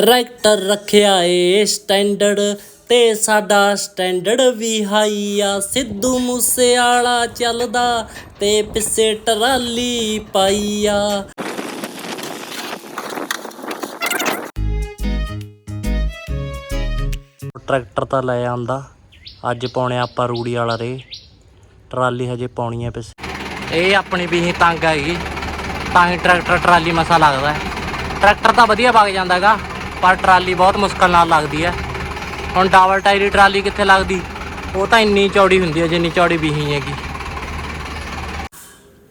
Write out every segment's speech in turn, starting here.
Tractor ਰੱਖਿਆ ਏ standard ਤੇ ਸਾਡਾ ਸਟੈਂਡਰਡ ਵੀ ਹਾਈ ਆ। ਸਿੱਧੂ ਮੂਸੇਵਾਲਾ ਚੱਲਦਾ ਤੇ ਪਿੱਛੇ ਟਰਾਲੀ ਪਾਈ ਆ। ਟਰੈਕਟਰ ਤਾਂ ਲੈ ਆਂਦਾ। ਅੱਜ ਪਾਉਣੇ ਆਪਾਂ ਰੂੜੀ ਵਾਲਾ ਰੇ। ਟਰਾਲੀ ਹਜੇ ਪਾਉਣੀ ਹੈ ਪਿੱਛੇ। ਇਹ ਆਪਣੀ ਵੀ ਤੰਗ ਹੈਗੀ। ਤਾਂ ਹੀ ਟਰੈਕਟਰ ਟਰਾਲੀ ਮਸਾ ਲੱਗਦਾ। ਟਰੈਕਟਰ ਤਾਂ ਵਧੀਆ ਵਗ ਜਾਂਦਾਗਾ। ਪਰ ਟਰਾਲੀ ਬਹੁਤ ਮੁਸ਼ਕਲ ਨਾਲ ਲੱਗਦੀ ਹੈ। ਹੁਣ ਡਬਲ ਟਾਇਰੀ ਟਰਾਲੀ ਕਿੱਥੇ ਲੱਗਦੀ? ਉਹ ਤਾਂ ਇੰਨੀ ਚੌੜੀ ਹੁੰਦੀ ਹੈ ਜਿੰਨੀ ਚੌੜੀ ਵੀਹੀ ਹੈਗੀ।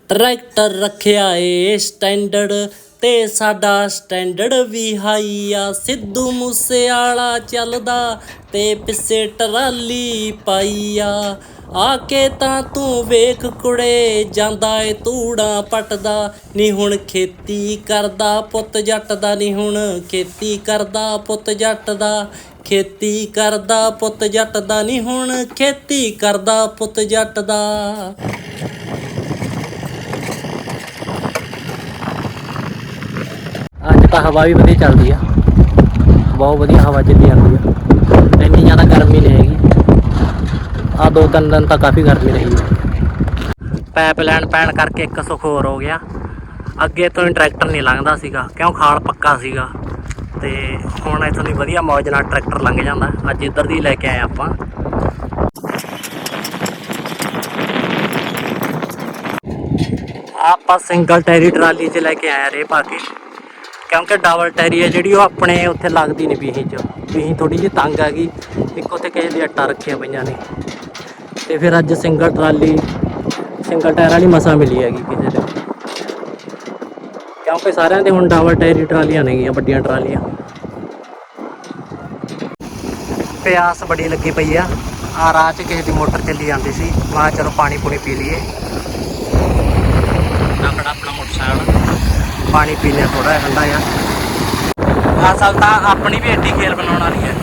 ਟਰੈਕਟਰ ਰੱਖਿਆ ਏ ਸਟੈਂਡਰਡ ਤੇ ਸਾਡਾ ਸਟੈਂਡਰਡ ਵੀ ਹਾਈ ਆ। ਸਿੱਧੂ ਮੂਸੇਵਾਲਾ ਚੱਲਦਾ ਤੇ ਪਿੱਛੇ ਟਰਾਲੀ ਪਾਈ ਆ। ਆ ਕੇ ਤਾਂ ਤੂੰ ਵੇਖ ਕੁੜੇ, ਜਾਂਦਾ ਏ ਧੂੜਾਂ ਪੱਟਦਾ, ਨੀ ਹੁਣ ਖੇਤੀ ਕਰਦਾ ਪੁੱਤ ਜੱਟ ਦਾ ਨੀ ਹੁਣ ਖੇਤੀ ਕਰਦਾ ਪੁੱਤ ਜੱਟ ਦਾ ਖੇਤੀ ਕਰਦਾ ਪੁੱਤ ਜੱਟ ਦਾ ਨੀ ਹੁਣ ਖੇਤੀ ਕਰਦਾ ਪੁੱਤ ਜੱਟ ਦਾ ਅੱਜ ਤਾਂ ਹਵਾ ਵੀ ਵਧੀਆ ਚੱਲਦੀ ਆ, ਬਹੁਤ ਵਧੀਆ ਹਵਾ ਚੱਲੀ ਜਾਂਦੀ ਆ, ਇੰਨੀ ਜ਼ਿਆਦਾ ਗਰਮੀ ਨਹੀਂ ਹੈਗੀ। ਆ ਦੋ ਤਿੰਨ ਦਿਨ ਤਾਂ ਕਾਫੀ ਗਰਮੀ ਰਹੀ ਪੈਪ ਲੈਣ ਪੈਣ ਕਰਕੇ ਇੱਕ ਸੁੱਖ ਹੋਰ ਹੋ ਗਿਆ। ਅੱਗੇ ਤੋਂ ਟਰੈਕਟਰ ਨਹੀਂ ਲੰਘਦਾ ਸੀਗਾ, ਕਿਉਂ ਖਾਲ ਪੱਕਾ ਸੀਗਾ। ਤੇ ਹੁਣ ਇੱਥੋਂ ਦੀ ਵਧੀਆ ਮੌਜ ਨਾਲ ਟਰੈਕਟਰ ਲੰਘ ਜਾਂਦਾ। ਅੱਜ ਇੱਧਰ ਦੀ ਲੈ ਕੇ ਆਏ ਆਪਾਂ। ਆਪਾਂ ਸਿੰਗਲ ਟੈਰੀ ਟਰਾਲੀ 'ਚ ਲੈ ਕੇ ਆਏ ਰੇ ਪਾ ਕੇ। ਕਿਉਂਕਿ ਡਬਲ ਟੈਰੀ ਹੈ ਜਿਹੜੀ ਉਹ ਆਪਣੇ ਉੱਥੇ ਲੱਗਦੀ ਨਹੀਂ ਬੀਹੀ 'ਚ। ਬੀਹੀ ਥੋੜੀ ਜਿਹੀ ਤੰਗ ਆ ਗਈ। ਇੱਕ ਉੱਥੇ ਕਿਸੇ ਦੀ ਅੱਟਾਂ ਰੱਖੀਆਂ ਪਈਆਂ ਨੇ। ਤੇ ਫਿਰ ਅੱਜ ਸਿੰਗਲ ਟਰਾਲੀ, ਸਿੰਗਲ ਟਾਇਰ ਵਾਲੀ ਮਸਾਂ ਮਿਲੀ ਹੈਗੀ ਕਿਸੇ ਦੇ। ਕਿਉਂਕਿ ਸਾਰਿਆਂ ਦੇ ਹੁਣ ਡਬਲ ਟੈਰੀ ਟਰਾਲੀਆਂ ਨੇਗੀਆਂ ਵੱਡੀਆਂ ਟਰਾਲੀਆਂ। ਪਿਆਸ ਬੜੀ ਲੱਗੀ ਪਈ ਆ। ਆ ਰਾਹ 'ਚ ਕਿਸੇ ਦੀ ਮੋਟਰ ਚੱਲੀ ਜਾਂਦੀ ਸੀ। ਮੈਂ ਚਲੋ ਪਾਣੀ ਪੂਣੀ ਪੀ ਲਈਏ। ਆਪਣਾ ਆਪਣਾ ਮੋਟਰਸਾਈਕਲ, ਪਾਣੀ ਪੀ ਲਿਆ ਥੋੜਾ ਜਿਹਾ, ਠੰਡਾ ਆ ਅਸਲ ਤਾਂ ਆਪਣੀ ਵੀ ਐਡੀ ਖੇਲ ਬਣਾਉਣ ਵਾਲੀ ਹੈ।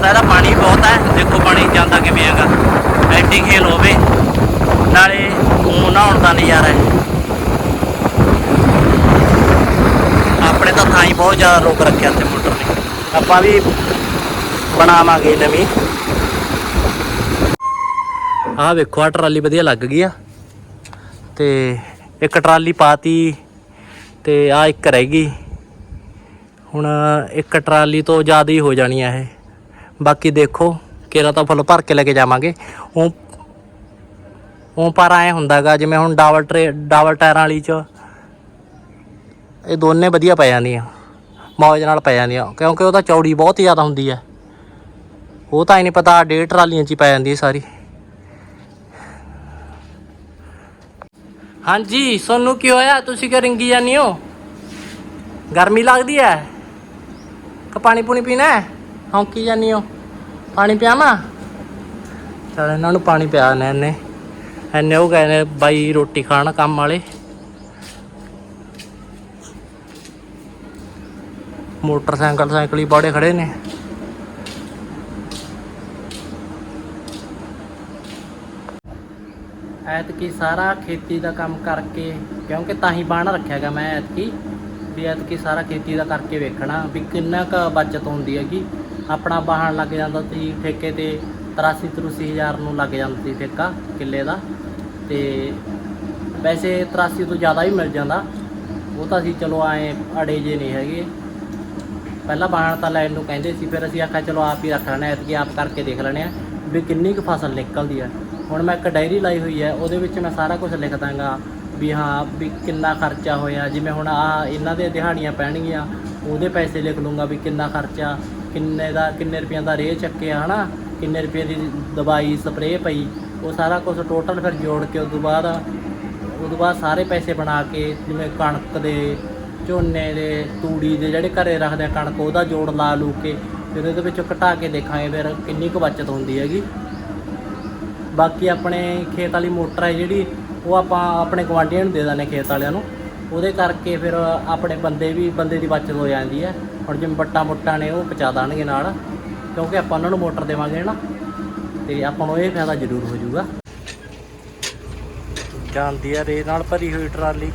ਮੋਟਰ ਇਹਦਾ ਪਾਣੀ ਬਹੁਤ ਹੈ। ਦੇਖੋ ਪਾਣੀ ਜਾਂਦਾ ਕਿਵੇਂ ਹੈਗਾ। ਐਡੀ ਖੇਲ ਹੋਵੇ, ਨਾਲੇ ਉਹ ਨਹਾਉਣ ਦਾ ਨਜ਼ਾਰਾ ਹੈ। ਆਪਣੇ ਤਾਂ ਥਾਂ ਹੀ ਬਹੁਤ ਜ਼ਿਆਦਾ ਰੋਕ ਰੱਖਿਆ ਤੇ ਮੋਟਰ ਨੇ। ਆਪਾਂ ਵੀ ਬਣਾਵਾਂਗੇ ਨਵੀਂ। ਆਹ ਵੇਖੋ ਆ ਟਰਾਲੀ ਵਧੀਆ ਲੱਗ ਗਈ ਆ। ਤੇ ਇੱਕ ਟਰਾਲੀ ਪਾਤੀ ਤੇ ਆ ਇੱਕ ਰਹਿ ਗਈ। ਹੁਣ ਇੱਕ ਟਰਾਲੀ ਤੋਂ ਜ਼ਿਆਦਾ ਹੀ ਹੋ ਜਾਣੀ ਆ ਇਹ। ਬਾਕੀ ਦੇਖੋ ਕਿਹੜਾ ਤਾਂ ਫੁੱਲ ਭਰ ਕੇ ਲੈ ਕੇ ਜਾਵਾਂਗੇ। ਉਹ ਉਹ ਪਰ ਐ ਹੁੰਦਾਗਾ, ਜਿਵੇਂ ਹੁਣ ਡਬਲ ਟਰੇ ਡਬਲ ਟਾਇਰਾਂ ਵਾਲੀ ਚ ਇਹ ਦੋਨੇ ਵਧੀਆ ਪੈ ਜਾਂਦੀਆਂ। ਮੌਜ ਨਾਲ ਪੈ ਜਾਂਦੀਆਂ, ਕਿਉਂਕਿ ਉਹਦਾ ਚੌੜੀ ਬਹੁਤ ਜ਼ਿਆਦਾ ਹੁੰਦੀ ਹੈ ਉਹ ਤਾਂ ਹੀ ਨਹੀਂ ਪਤਾ, ਡੇਢ ਟਰਾਲੀਆਂ ਚ ਹੀ ਪੈ ਜਾਂਦੀ ਹੈ ਸਾਰੀ। ਹਾਂਜੀ, ਸੋਨੂੰ ਕੀ ਹੋਇਆ? ਤੁਸੀਂ ਕਿ ਰਿੰਗੀ ਜਾਂਦੇ ਹੋ? ਗਰਮੀ ਲੱਗਦੀ ਹੈ ਕਿ ਪਾਣੀ ਪੂਣੀ ਪੀਣਾ ਹੈ ਹੌਂਕੀ ਜਾਨੀ ਹੋ ਪਾਣੀ ਪਿਆਵਾਂ? ਚਲ ਇਹਨਾਂ ਨੂੰ ਪਾਣੀ ਪਿਆ ਨੇ ਇਹਨੇ। ਐਨੇ ਉਹ ਗਏ ਨੇ ਬਾਈ ਰੋਟੀ ਖਾਣ ਕੰਮ ਵਾਲੇ। ਮੋਟਰਸਾਈਕਲ ਸਾਈਕਲ ਹੀ ਬਾੜੇ ਖੜੇ ਨੇ। ਐਤਕੀ ਸਾਰਾ ਖੇਤੀ ਦਾ ਕੰਮ ਕਰਕੇ ਕਿਉਂਕਿ ਤਾਂ ਹੀ ਬਾਣ ਰੱਖਿਆਗਾ ਮੈਂ ਐਤਕੀ ਵੀ ਐਤਕੀ ਸਾਰਾ ਖੇਤੀ ਦਾ ਕਰਕੇ ਵੇਖਣਾ ਵੀ ਕਿੰਨਾ ਕੁ ਬਚਤ ਹੁੰਦੀ ਹੈਗੀ। ਆਪਣਾ ਬਾਹਣ ਲੱਗ ਜਾਂਦਾ ਸੀ ਠੇਕੇ ਤੇ 83 83 ਹਜ਼ਾਰ ਨੂੰ ਲੱਗ ਜਾਂਦਾ ਸੀ ਠੇਕਾ, ਕਿੱਲੇ ਦਾ। ਤੇ ਵੈਸੇ 83 ਤੋਂ ਜ਼ਿਆਦਾ ਹੀ ਮਿਲ ਜਾਂਦਾ। ਉਹ ਤਾਂ ਅਸੀਂ ਚਲੋ ਆਏ ਅੜੇ ਜੇ ਨਹੀਂ ਹੈਗੇ। ਪਹਿਲਾਂ ਬਾਹਣ ਤਾਂ ਲੈਣ ਨੂੰ ਕਹਿੰਦੇ ਸੀ, ਫਿਰ ਅਸੀਂ ਆਖਿਆ ਚਲੋ ਆਪ ਹੀ ਰੱਖ ਲੈਣਾ ਐਤਕੀ ਆਪ ਕਰਕੇ ਦੇਖ ਲੈਣੇ ਆ ਵੀ ਕਿੰਨੀ ਕੁ ਫਸਲ ਨਿਕਲਦੀ ਹੈ ਹੁਣ ਮੈਂ ਇੱਕ ਡਾਇਰੀ ਲਾਈ ਹੋਈ ਹੈ ਉਹਦੇ ਵਿੱਚ ਮੈਂ ਸਾਰਾ ਕੁਝ ਲਿਖ ਦਾਂਗਾ ਵੀ ਹਾਂ, ਵੀ ਕਿੰਨਾ ਖਰਚਾ ਹੋਇਆ, ਜਿਵੇਂ ਹੁਣ ਆ ਇਹਨਾਂ ਦੇ ਦਿਹਾੜੀਆਂ ਪੈਣਗੀਆਂ, ਉਹਦੇ ਪੈਸੇ ਲਿਖ ਲੂੰਗਾ ਵੀ ਕਿੰਨਾ ਖਰਚਾ। ਕਿੰਨੇ ਦਾ ਕਿੰਨੇ ਰੁਪਈਆਂ ਦਾ ਰੇਹ ਚੱਕਿਆ, ਹਨਾ? ਕਿੰਨੇ ਰੁਪਏ ਦੀ ਦਵਾਈ ਸਪਰੇਅ ਪਈ, ਉਹ ਸਾਰਾ ਕੁਝ ਟੋਟਲ ਫਿਰ ਜੋੜ ਕੇ ਉਸ ਤੋਂ ਬਾਅਦ ਉਸ ਤੋਂ ਬਾਅਦ ਸਾਰੇ ਪੈਸੇ ਬਣਾ ਕੇ, ਜਿਵੇਂ ਕਣਕ ਦੇ, ਝੋਨੇ ਦੇ, ਤੂੜੀ ਦੇ ਜਿਹੜੇ ਘਰੇ ਰੱਖਦੇ ਆ ਕਣਕ, ਉਹਦਾ ਜੋੜ ਲਾ ਲੂ ਕੇ, ਫਿਰ ਉਹਦੇ ਵਿੱਚੋਂ ਘਟਾ ਕੇ ਦੇਖਾਂਗੇ ਫਿਰ ਕਿੰਨੀ ਕੁ ਬਚਤ ਹੁੰਦੀ ਹੈਗੀ। ਬਾਕੀ ਆਪਣੇ ਖੇਤ ਵਾਲੀ ਮੋਟਰ ਹੈ ਜਿਹੜੀ, ਉਹ ਆਪਾਂ ਆਪਣੇ ਗਵਾਂਢੀਆਂ ਨੂੰ ਦੇ ਦਿੰਦੇ ਖੇਤ ਵਾਲਿਆਂ ਨੂੰ। ਉਹਦੇ ਕਰਕੇ ਫਿਰ ਆਪਣੇ ਬੰਦੇ ਵੀ, ਬੰਦੇ ਦੀ ਬਚਤ ਹੋ ਜਾਂਦੀ ਹੈ। ਹੁਣ ਜਿਵੇਂ ਵੱਟਾਂ ਮੁੱਟਾਂ ਨੇ ਉਹ ਪਹੁੰਚਾ ਦੇਣਗੇ ਨਾਲ, ਕਿਉਂਕਿ ਆਪਾਂ ਉਹਨਾਂ ਨੂੰ ਮੋਟਰ ਦੇਵਾਂਗੇ ਨਾ? ਤੇ ਆਪਾਂ ਨੂੰ ਇਹ ਫਾਇਦਾ ਜ਼ਰੂਰ ਹੋ ਜਾਊਗਾ। ਜਾਂਦੀ ਆ ਰੇ ਨਾਲ ਭਰੀ ਹੋਈ ਟਰਾਲੀ।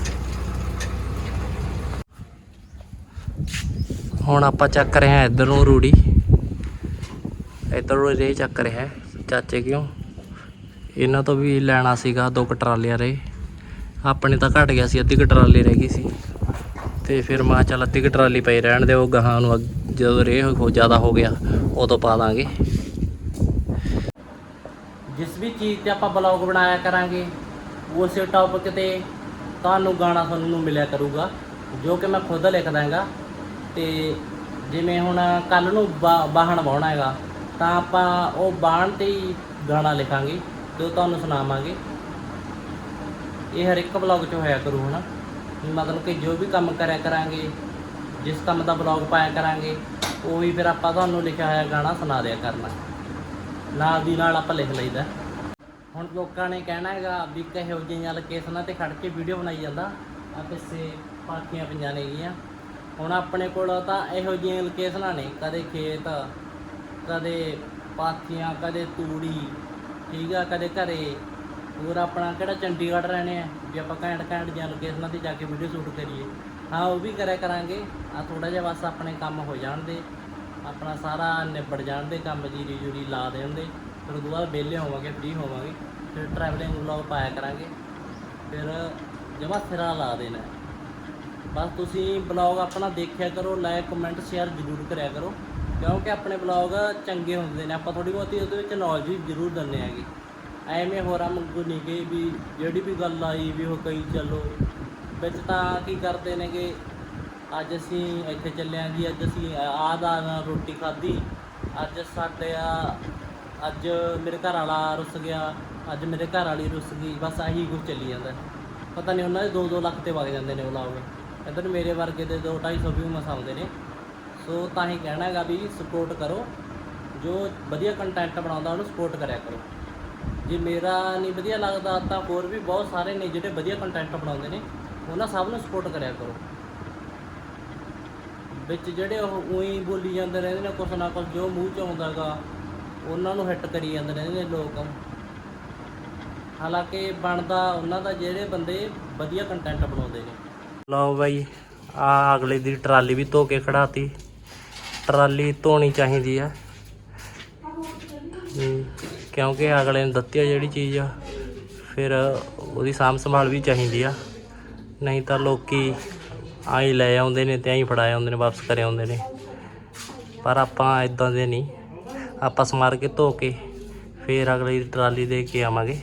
ਹੁਣ ਆਪਾਂ ਚੱਕ ਰਹੇ ਹਾਂ ਇੱਧਰ ਨੂੰ ਰੂੜੀ। ਇੱਧਰ ਨੂੰ ਰੇ ਚੱਕ ਰਿਹਾ ਚਾਚੇ ਕਿਉਂ? ਇਹਨਾਂ ਤੋਂ ਵੀ ਲੈਣਾ ਸੀਗਾ ਦੋ ਕੁ ਟਰਾਲੀਆਂ ਰੇ ਆਪਣੇ ਤਾਂ ਘਟ ਗਿਆ ਸੀ, ਅੱਧੀ ਕੁ ਟਰਾਲੀ ਰਹਿ ਗਈ ਸੀ। ਤੇ ਫਿਰ ਮੈਂ ਚੱਲ ਅੱਧੀ ਕੁ ਟਰਾਲੀ ਪਈ ਰਹਿਣ ਦੇ ਉਹ ਗਾਹਾਂ ਨੂੰ ਅੱਗ- ਜਦੋਂ ਰੇ ਹੋ ਜ਼ਿਆਦਾ ਹੋ ਗਿਆ, ਉਦੋਂ ਪਾ ਦਾਂਗੇ। ਜਿਸ ਵੀ ਚੀਜ਼ ਤੇ ਆਪਾਂ ਬਲੌਗ ਬਣਾਇਆ ਕਰਾਂਗੇ, ਉਸੇ ਟੌਪਿਕ ਤੇ ਤੁਹਾਨੂੰ ਗਾਣਾ ਸੁਣਨ ਨੂੰ ਮਿਲਿਆ ਕਰੂਗਾ, ਜੋ ਕਿ ਮੈਂ ਖੁਦ ਲਿਖ ਦਾਂਗਾ। ਤੇ ਜਿਵੇਂ ਹੁਣ ਕੱਲ ਨੂੰ ਬਾ- ਵਾਹਣ ਵਾਹੁਣਾ ਹੈਗਾ, ਤਾਂ ਆਪਾਂ ਉਹ ਬਾਣ ਤੇ ਹੀ ਗਾਣਾ ਲਿਖਾਂਗੇ, ਜੋ ਤੁਹਾਨੂੰ ਸੁਣਾਵਾਂਗੇ। ਇਹ ਹਰ ਇੱਕ ਬਲੌਗ 'ਚ ਹੋਇਆ ਕਰੂ, ਹਨਾ? ਵੀ ਮਤਲਬ ਕਿ ਜੋ ਵੀ ਕੰਮ ਕਰਿਆ ਕਰਾਂਗੇ, ਜਿਸ ਕੰਮ ਦਾ ਬਲੌਗ ਪਾਇਆ ਕਰਾਂਗੇ, ਉਹ ਵੀ ਫਿਰ ਆਪਾਂ ਤੁਹਾਨੂੰ ਲਿਖਿਆ ਹੋਇਆ ਗਾਣਾ ਸੁਣਾ ਦਿਆ ਕਰਨਾ। ਨਾਲ ਦੀ ਨਾਲ ਆਪਾਂ ਲਿਖ ਲਈਦਾ। ਹੁਣ ਲੋਕਾਂ ਨੇ ਕਹਿਣਾ ਹੈਗਾ ਵੀ ਕਿਹੋ ਜਿਹੀਆਂ ਲੋਕੇਸ਼ਨਾਂ ਤੇ ਖੜ ਕੇ ਵੀਡੀਓ ਬਣਾਈ ਜਾਂਦਾ ਆ ਪਿੱਛੇ ਪਾਰਕੀਆਂ ਪਈਆਂ ਨੇਗੀਆਂ ਹੁਣ ਆਪਣੇ ਕੋਲ ਤਾਂ ਇਹੋ ਜਿਹੀਆਂ ਲੋਕੇਸ਼ਨਾਂ ਨੇ, ਕਦੇ ਖੇਤ, ਕਦੇ ਪਾਥੀਆਂ, ਕਦੇ ਤੂੜੀ, ਠੀਕ ਆ, ਕਦੇ ਘਰੇ। ਹੋਰ ਆਪਣਾ ਕਿਹੜਾ ਚੰਡੀਗੜ੍ਹ ਰਹਿਣੇ ਆ? ਵੀ ਆਪਾਂ ਘੈਂਟ ਘੈਂਟ ਜਾਂ ਲੋਕੇਸ਼ਨਾਂ ਤੇ ਜਾ ਕੇ ਵੀਡੀਓ ਸ਼ੂਟ ਕਰੀਏ। ਹਾਂ, ਉਹ ਵੀ ਕਰਿਆ ਕਰਾਂਗੇ। ਆ ਥੋੜਾ ਜਿਹਾ ਬਸ ਆਪਣੇ ਕੰਮ ਹੋ ਜਾਣ ਦੇ। ਆਪਣਾ ਸਾਰਾ ਨਿਬੜ ਜਾਣ ਦੇ ਕੰਮ ਜੀਰੀ ਜੂਰੀ ਲਾ ਦੇਣ ਦੇ। ਫਿਰ ਉਦੋਂ ਬਾਅਦ ਵਿਹਲੇ ਹੋਵਾਂਗੇ ਫ੍ਰੀ ਹੋਵਾਂਗੇ। ਫਿਰ ਟਰੈਵਲਿੰਗ ਵਲੌਗ ਪਾਇਆ ਕਰਾਂਗੇ। ਫਿਰ ਜਮਾ ਸਿਰਾ ਲਾ ਦੇਣਾ। ਬਸ ਤੁਸੀਂ ਬਲੌਗ ਆਪਣਾ ਦੇਖਿਆ ਕਰੋ ਲਾਈਕ ਕਮੈਂਟ ਸ਼ੇਅਰ ਜ਼ਰੂਰ ਕਰਿਆ ਕਰੋ। ਕਿਉਂਕਿ ਆਪਣੇ ਬਲੌਗ ਚੰਗੇ ਹੁੰਦੇ ਨੇ। ਆਪਾਂ ਥੋੜੀ ਬਹੁਤੀ ਉਹਦੇ ਵਿੱਚ ਨੌਲੇਜ ਵੀ ਜ਼ਰੂਰ ਦਿੰਦੇ ਹੈਗੇ। ਐਵੇਂ ਹੋਰਾਂ ਮੰਗੂ ਨਹੀਂ ਗਏ ਵੀ ਜਿਹੜੀ ਵੀ ਗੱਲ ਆਈ ਵੀ ਉਹ ਕਹੀ ਚੱਲੋ। ਵਿੱਚ ਤਾਂ ਕੀ ਕਰਦੇ ਨੇਗੇ? ਅੱਜ ਅਸੀਂ ਇੱਥੇ ਚੱਲੇ ਜੀ, ਅੱਜ ਅਸੀਂ ਆਹ ਦਾ ਨਾਲ ਰੋਟੀ ਖਾਧੀ। ਅੱਜ ਸਾਡੇ ਆ, ਅੱਜ ਮੇਰੇ ਘਰ ਵਾਲਾ ਰੁੱਸ ਗਿਆ, ਅੱਜ ਮੇਰੇ ਘਰ ਵਾਲੀ ਰੁੱਸ ਗਈ, ਬਸ ਆਹੀ ਕੁਝ ਚੱਲੀ ਜਾਂਦਾ। ਪਤਾ ਨਹੀਂ ਉਹਨਾਂ ਦੇ 2-2 ਲੱਖ ਤੇ ਵਗ ਜਾਂਦੇ ਨੇ ਵਲੌਗ ਇੱਧਰ ਮੇਰੇ ਵਰਗੇ ਦੇ 2-250 ਵੀ ਮਸਾਉਂਦੇ ਨੇ। ਸੋ ਤਾਂ ਹੀ ਕਹਿਣਾ ਹੈਗਾ ਵੀ ਸਪੋਰਟ ਕਰੋ। ਜੋ ਵਧੀਆ ਕੰਟੈਂਟ ਬਣਾਉਂਦਾ ਉਹਨੂੰ ਸਪੋਰਟ ਕਰਿਆ ਕਰੋ। ਜੇ ਮੇਰਾ ਨਹੀਂ ਵਧੀਆ ਲੱਗਦਾ ਤਾਂ ਹੋਰ ਵੀ ਬਹੁਤ ਸਾਰੇ ਨੇ ਜਿਹੜੇ ਵਧੀਆ ਕੰਟੈਂਟ ਬਣਾਉਂਦੇ ਨੇ, ਉਹਨਾਂ ਸਭ ਨੂੰ ਸਪੋਰਟ ਕਰਿਆ ਕਰੋ। ਵਿੱਚ ਜਿਹੜੇ ਉਹ ਉਹੀ ਬੋਲੀ ਜਾਂਦੇ ਰਹਿੰਦੇ ਨੇ, ਕੁਛ ਨਾ ਕੁਛ ਜੋ ਮੂੰਹ ਚ ਆਉਂਦਾਗਾ, ਉਹਨਾਂ ਨੂੰ ਹਿੱਟ ਕਰੀ ਜਾਂਦੇ ਰਹਿੰਦੇ ਨੇ ਲੋਕ। ਹਾਲਾਂਕਿ ਬਣਦਾ ਉਹਨਾਂ ਦਾ ਜਿਹੜੇ ਬੰਦੇ ਵਧੀਆ ਕੰਟੈਂਟ ਬਣਾਉਂਦੇ ਨੇ। ਲਓ ਬਾਈ, ਆ ਅਗਲੇ ਦੀ ਟਰਾਲੀ ਵੀ ਧੋ ਕੇ ਖੜਾਤੀ ਟਰਾਲੀ ਧੋਣੀ ਚਾਹੀਦੀ ਆ। ਕਿਉਂਕਿ ਅਗਲੇ ਨੇ ਦਿੱਤੀ ਆ ਜਿਹੜੀ ਚੀਜ਼ ਆ, ਫਿਰ ਉਹਦੀ ਸਾਂਭ ਸੰਭਾਲ ਵੀ ਚਾਹੀਦੀ ਆ। ਨਹੀਂ ਤਾਂ ਲੋਕੀ ਆਈ ਲੈ ਆਉਂਦੇ ਨੇ ਤੇ ਆਈ ਫੜਾ ਆਉਂਦੇ ਨੇ, ਵਾਪਸ ਕਰੇ ਆਉਂਦੇ ਨੇ। ਪਰ ਆਪਾਂ ਇਦਾਂ ਦੇ ਨਹੀਂ। ਆਪਾਂ ਸਮਾਰ ਕੇ ਧੋ ਕੇ ਫਿਰ ਅਗਲੀ ਟਰਾਲੀ ਦੇ ਕੇ ਆਵਾਂਗੇ।